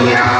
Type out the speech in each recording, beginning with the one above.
Yeah.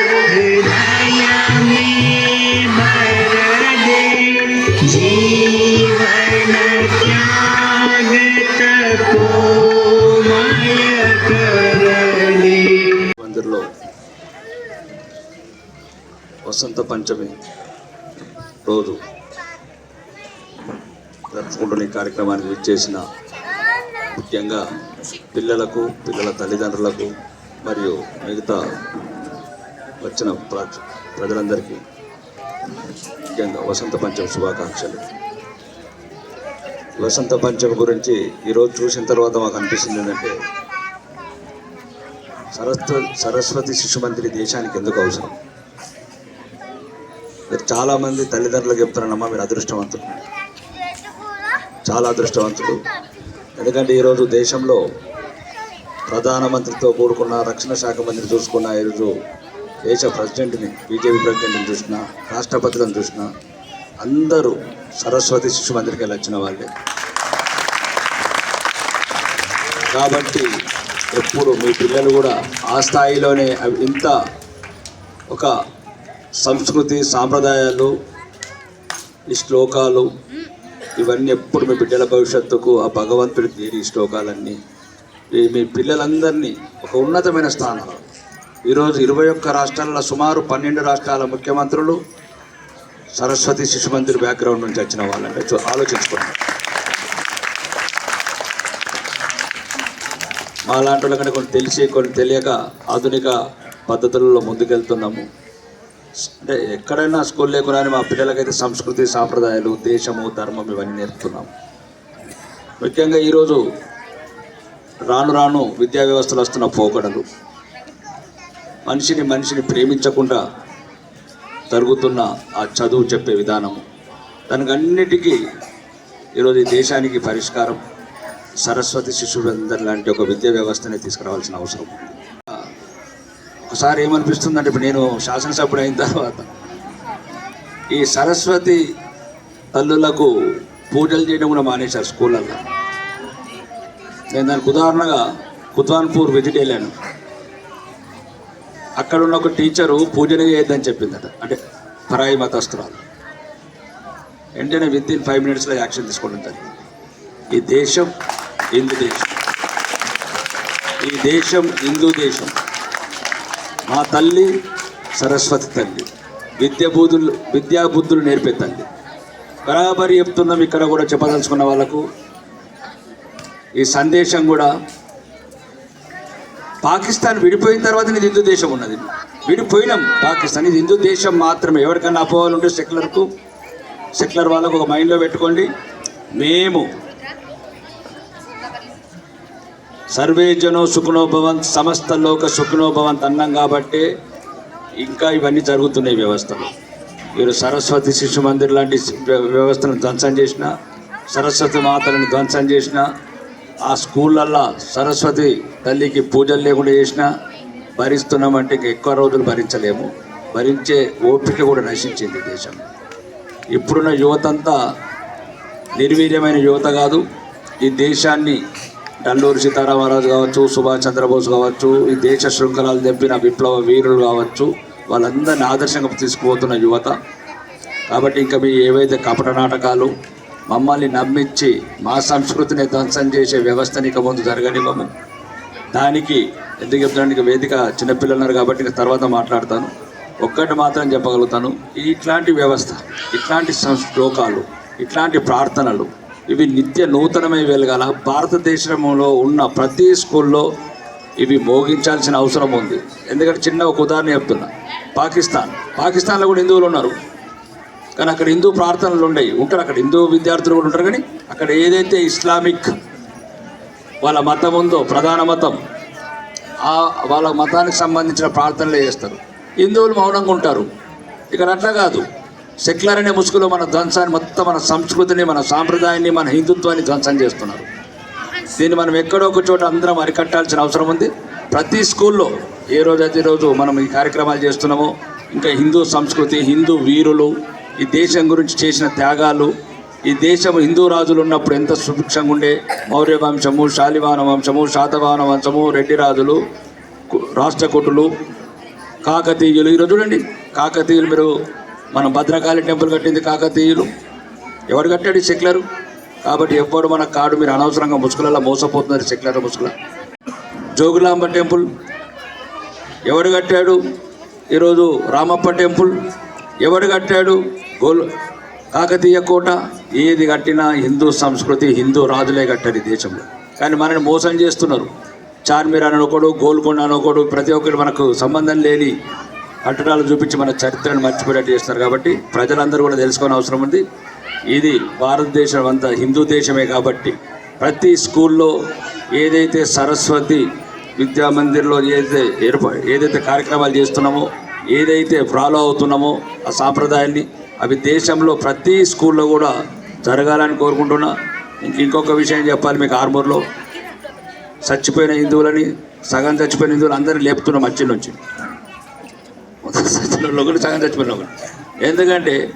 వసంత పంచమి రోజు. జరుపుకుంటున్న ఈ కార్యక్రమానికి విచ్చేసిన ముఖ్యంగా పిల్లలకు పిల్లల తల్లిదండ్రులకు మరియు మిగతా వచ్చిన ప్ర- ప్రజలందరికీ ముఖ్యంగా వసంత పంచమి శుభాకాంక్షలు. వసంత పంచమి గురించి ఈరోజు చూసిన తర్వాత మాకు అనిపిస్తుంది ఏంటంటే సరస్వ సరస్వతి శిశు మందిరి దేశానికి ఎందుకు అవసరం? మీరు చాలామంది తల్లిదండ్రులు చెప్తారన్నమ్మా మీరు అదృష్టవంతులు. చాలా అదృష్టవంతులు. ఎందుకంటే ఈరోజు దేశంలో ప్రధానమంత్రితో కూడుకున్న రక్షణ శాఖ మంత్రి చూసుకున్న ఈరోజు దేశ ప్రెసిడెంట్ని బీజేపీ ప్రెసిడెంట్ని చూసిన రాష్ట్రపతులను చూసిన అందరూ సరస్వతి శిశు మందిరికి వెళ్ళి వచ్చిన వాళ్ళే. కాబట్టి ఎప్పుడు మీ పిల్లలు కూడా ఆ స్థాయిలోనే అవి ఇంత ఒక సంస్కృతి సాంప్రదాయాలు ఈ శ్లోకాలు ఇవన్నీ ఎప్పుడు మీ బిడ్డల భవిష్యత్తుకు ఆ భగవంతుడికి ఈ శ్లోకాలన్నీ. ఈ మీ పిల్లలందరినీ ఒక ఉన్నతమైన స్థానంలో. ఈరోజు ఇరవై ఒక్క రాష్ట్రాలలో సుమారు పన్నెండు రాష్ట్రాల ముఖ్యమంత్రులు సరస్వతి శిశు మందిర్ బ్యాక్గ్రౌండ్ నుంచి వచ్చిన వాళ్ళంటే చూ- మా లాంటి వాళ్ళకంటే కొన్ని తెలిసి కొన్ని తెలియక ఆధునిక పద్ధతులలో ముందుకెళ్తున్నాము. అంటే ఎక్కడైనా స్కూల్ లేకుండా మా పిల్లలకైతే సంస్కృతి సాంప్రదాయాలు దేశము ధర్మం ఇవన్నీ నేర్పుతున్నాం. ముఖ్యంగా ఈరోజు రాను రాను విద్యా వ్యవస్థలు వస్తున్న పోకడలు. మనిషిని మనిషిని ప్రేమించకుండా జరుగుతున్న ఆ చదువు చెప్పే విధానము. దానికి అన్నిటికీ ఈరోజు ఈ దేశానికి పరిష్కారం సరస్వతి శిశువులందరి లాంటి ఒక విద్యా వ్యవస్థని తీసుకురావాల్సిన అవసరం ఉంది. ఒకసారి ఏమనిపిస్తుందంటే ఇప్పుడు నేను శాసనసభ్యుడు అయిన తర్వాత ఈ సరస్వతి తల్లులకు పూజలు చేయడం కూడా మానేశారు స్కూళ్ళల్లో. నేను దానికి ఉదాహరణగా కుత్వాన్పూర్ విజిట్ వెళ్ళాను. అక్కడ ఉన్న ఒక టీచరు పూజలు చేయొద్దని చెప్పిందట. అంటే పరాయి మతస్తురాలు వెంటనే విత్ ఇన్ ఫైవ్ మినిట్స్లో యాక్షన్ తీసుకోవడం జరిగింది. ఈ దేశం హిందూ దేశం. ఈ దేశం హిందూ దేశం. మా తల్లి సరస్వతి తల్లి. విద్యాబుద్ధులు విద్యాబుద్ధులు నేర్పే తల్లి. బరాబరి చెప్తున్నాం ఇక్కడ కూడా చెప్పదలుచుకున్న వాళ్ళకు. ఈ సందేశం కూడా పాకిస్తాన్ విడిపోయిన తర్వాత ఇది హిందూ దేశం ఉన్నది. విడిపోయినాం పాకిస్తాన్. ఇది హిందూ దేశం మాత్రమే. ఎవరికన్నా అపోహలు ఉంటే సెక్యులర్కు సెక్యులర్ వాళ్ళకు ఒక మైండ్లో పెట్టుకోండి. మేము సర్వే జనో సుఖనోభవంత్ సమస్త లోక సుఖనోభవంత్ అన్నాం కాబట్టి ఇంకా ఇవన్నీ జరుగుతున్నాయి వ్యవస్థలు. మీరు సరస్వతి శిశు మందిర్ లాంటి వ్య- వ్యవస్థను ధ్వంసం చేసిన సరస్వతి మాతలను ధ్వంసం చేసిన ఆ స్కూళ్ళల్లో సరస్వతి తల్లికి పూజలు లేకుండా చేసిన భరిస్తున్నామంటే ఇంక ఎక్కువ రోజులు భరించలేము. భరించే ఓపిక కూడా నశించింది దేశం. ఇప్పుడున్న యువతంతా నిర్వీర్యమైన యువత కాదు ఈ దేశాన్ని నల్లూరు సీతారామరాజు కావచ్చు సుభాష్ చంద్రబోస్ కావచ్చు ఈ దేశ శృంఖలాలు తెప్పిన విప్లవ వీరులు కావచ్చు వాళ్ళందరినీ ఆదర్శంగా తీసుకుపోతున్న యువత. కాబట్టి ఇంకా మీ ఏవైతే కపట నాటకాలు మమ్మల్ని నమ్మించి మా సంస్కృతిని ధ్వంసం చేసే వ్యవస్థని ఇక ముందు జరగనివ్వము. దానికి ఎందుకు చెప్తానికి వేదిక చిన్నపిల్లలు ఉన్నారు కాబట్టి ఇక తర్వాత మాట్లాడతాను. ఒక్కటి మాత్రం చెప్పగలుగుతాను ఇట్లాంటి వ్యవస్థ ఇట్లాంటి శ్లోకాలు ఇట్లాంటి ప్రార్థనలు ఇవి నిత్య నూతనమై వెలగాల. భారతదేశంలో ఉన్న ప్రతి స్కూల్లో ఇవి మోగించాల్సిన అవసరం ఉంది. ఎందుకంటే చిన్న ఒక ఉదాహరణ చెప్తున్నా. పాకిస్తాన్. పాకిస్తాన్లో కూడా హిందువులు ఉన్నారు. కానీ అక్కడ హిందూ ప్రార్థనలు ఉండవు ఉంటారు అక్కడ హిందూ విద్యార్థులు కూడా ఉంటారు కానీ అక్కడ ఏదైతే ఇస్లామిక్ వాళ్ళ మతం ఉందో ప్రధాన మతం ఆ వాళ్ళ మతానికి సంబంధించిన ప్రార్థనలే చేస్తారు. హిందువులు మౌనంగా ఉంటారు. ఇక్కడ అట్లా కాదు. సెక్యులర్ అనే ముసుగులో మన ధ్వంసాన్ని మొత్తం మన సంస్కృతిని మన సాంప్రదాయాన్ని మన హిందుత్వాన్ని ధ్వంసం చేస్తున్నారు. దీన్ని మనం ఎక్కడో ఒక చోట అందరం అరికట్టాల్సిన అవసరం ఉంది. ప్రతి స్కూల్లో ఏ రోజు అయితే రోజు మనం ఈ కార్యక్రమాలు చేస్తున్నామో ఇంకా హిందూ సంస్కృతి హిందూ వీరులు ఈ దేశం గురించి చేసిన త్యాగాలు ఈ దేశం హిందూ రాజులు ఉన్నప్పుడు ఎంత సుభిక్షంగా ఉండే మౌర్య వంశము శాలివాహన వంశము శాతవాహన వంశము రెడ్డి రాజులు రాష్ట్రకూటులు కాకతీయులు. ఈరోజు చూడండి కాకతీయులు మీరు మన భద్రకాళి టెంపుల్ కట్టింది కాకతీయులు. ఎవరు కట్టాడు ఈ కాబట్టి ఎప్పుడు మన కాడు మీరు అనవసరంగా ముసుకులలో మోసపోతున్నారు సెక్యులర్ ముసుకుల జోగులాంబ టెంపుల్. ఎవడు కట్టాడు? ఈరోజు రామప్ప టెంపుల్. ఎవడు కట్టాడు? గోల్ కాకతీయ కోట. ఏది కట్టినా హిందూ సంస్కృతి హిందూ రాజులే కట్టారు ఈ దేశంలో. కానీ మనని మోసం చేస్తున్నారు. చార్మీర్ అని ఒకడు గోల్కొండ అని ఒకడు ప్రతి ఒక్కరు మనకు సంబంధం లేని కట్టడాలు చూపించి మన చరిత్రను మర్చిపోయేటట్టు చేస్తున్నారు కాబట్టి ప్రజలందరూ కూడా తెలుసుకోని అవసరం ఉంది. ఇది భారతదేశం అంతా హిందూ దేశమే కాబట్టి ప్రతి స్కూల్లో ఏదైతే సరస్వతి విద్యా మందిర్లో ఏదైతే ఏర్పా ఏదైతే కార్యక్రమాలు చేస్తున్నామో ఏదైతే ఫాలో అవుతున్నామో ఆ సాంప్రదాయాన్ని అవి దేశంలో ప్రతి స్కూల్లో కూడా జరగాలని కోరుకుంటున్నా. ఇంక ఇంకొక విషయం చెప్పాలి మీకు ఆర్మూర్లో. చచ్చిపోయిన హిందువులని సగం చచ్చిపోయిన హిందువులు అందరినీ లేపుతున్నాం మధ్య నుంచి. చచ్చిపోయిన ఒకటి సగం చచ్చిపోయిన ఒకటి ఎందుకంటే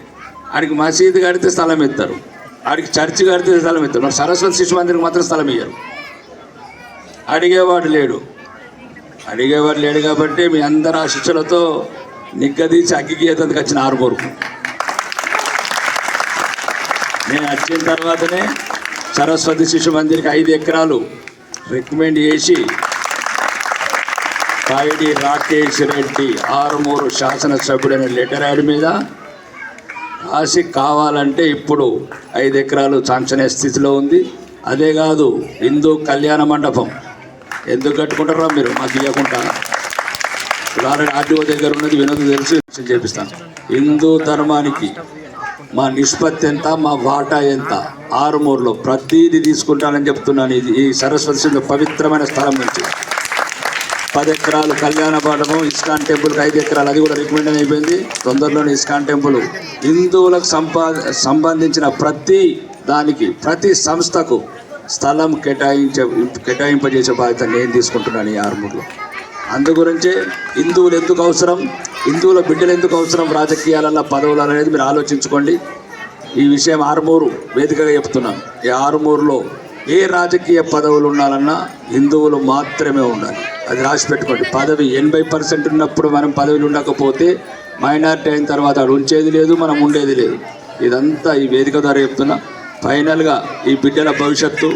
ఆడికి మసీదు కడితే స్థలం ఇస్తారు. ఆడికి చర్చి కడితే స్థలం ఇస్తారు. మరి సరస్వతి శిశు మందిరికి మాత్రం స్థలం ఇయ్యరు. అడిగేవాడు లేడు. అడిగేవాడు లేడు కాబట్టి మీ అందరు ఆ శిష్యులతో నిగ్గదీసి అగ్గికి వచ్చిన వచ్చిన ఆరుమూరుకు నేను వచ్చిన తర్వాతనే సరస్వతి శిశు మందిరికి ఐదు ఎకరాలు రికమెండ్ చేసి కాయిడి రాకేష్ రెడ్డి ఆరుమూరు శాసనసభ్యుడైన లెటర్ యాడ్ మీద రాసి కావాలంటే ఇప్పుడు ఐదు ఎకరాలు శాంక్షన్ స్థితిలో ఉంది. అదే కాదు హిందూ కళ్యాణ మండపం. ఎందుకు కట్టుకుంటారా మీరు? మాకు ఇవ్వకుండా. ఇప్పుడు ఆల్రెడీ ఆర్టీఓ దగ్గర ఉన్నది వినోద్ తెలిసి చేపిస్తాను. హిందూ ధర్మానికి మా నిష్పత్తి ఎంత మా వాటా ఎంత? ఆరుమూరులో ప్రతీది తీసుకుంటానని చెప్తున్నాను. ఇది ఈ సరస్వతి పవిత్రమైన స్థలం నుంచి. పది ఎకరాలు కళ్యాణ పాఠము ఇస్కాన్ టెంపుల్కి ఐదు ఎకరాలు అది కూడా రికమెండ్ అయిపోయింది. తొందరలోనే ఇస్కాన్ టెంపుల్. హిందువులకు సంపా సంబంధించిన ప్రతి దానికి ప్రతి సంస్థకు స్థలం కేటాయించ కేటాయింపజేసే బాధ్యత నేను తీసుకుంటున్నాను ఈ ఆర్మూర్లో. అందు గురించే హిందువులు ఎందుకు అవసరం? హిందువుల బిడ్డలు ఎందుకు అవసరం? రాజకీయాలలో పదవులు అనేది మీరు ఆలోచించుకోండి. ఈ విషయం ఆరుమూరు వేదికగా చెప్తున్నాను. ఈ ఆరుమూరులో ఏ రాజకీయ పదవులు ఉండాలన్నా హిందువులు మాత్రమే ఉండాలి. అది రాసి పెట్టుకోండి. పదవి ఎనభై పర్సెంట్ ఉన్నప్పుడు మనం పదవిలు ఉండకపోతే మైనారిటీ అయిన తర్వాత అక్కడ ఉంచేది లేదు మనం ఉండేది లేదు. ఇదంతా ఈ వేదిక ద్వారా చెప్తున్నా. ఫైనల్గా ఈ బిడ్డల భవిష్యత్తు.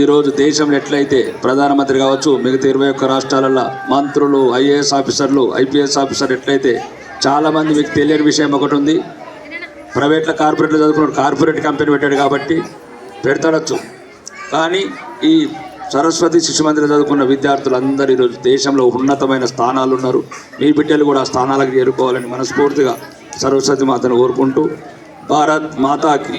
ఈరోజు దేశంలో ఎట్లయితే ప్రధానమంత్రి కావచ్చు మిగతా ఇరవై ఒక్క రాష్ట్రాలలో మంత్రులు ఐఏఎస్ ఆఫీసర్లు ఐపీఎస్ ఆఫీసర్ ఎట్లయితే చాలామంది మీకు తెలియని విషయం ఒకటి ఉంది. ప్రైవేట్లో కార్పొరేట్లో చదువుకున్నాడు కార్పొరేట్ కంపెనీ పెట్టాడు కాబట్టి పెడతాడచ్చు. కానీ ఈ సరస్వతి శిశు మందిరం చదువుకున్న విద్యార్థులందరూ ఈరోజు దేశంలో ఉన్నతమైన స్థానాలు ఉన్నారు. మీ బిడ్డలు కూడా ఆ స్థానాలకు చేరుకోవాలని మనస్ఫూర్తిగా సరస్వతి మాతను కోరుకుంటూ. భారత్ మాతాకి.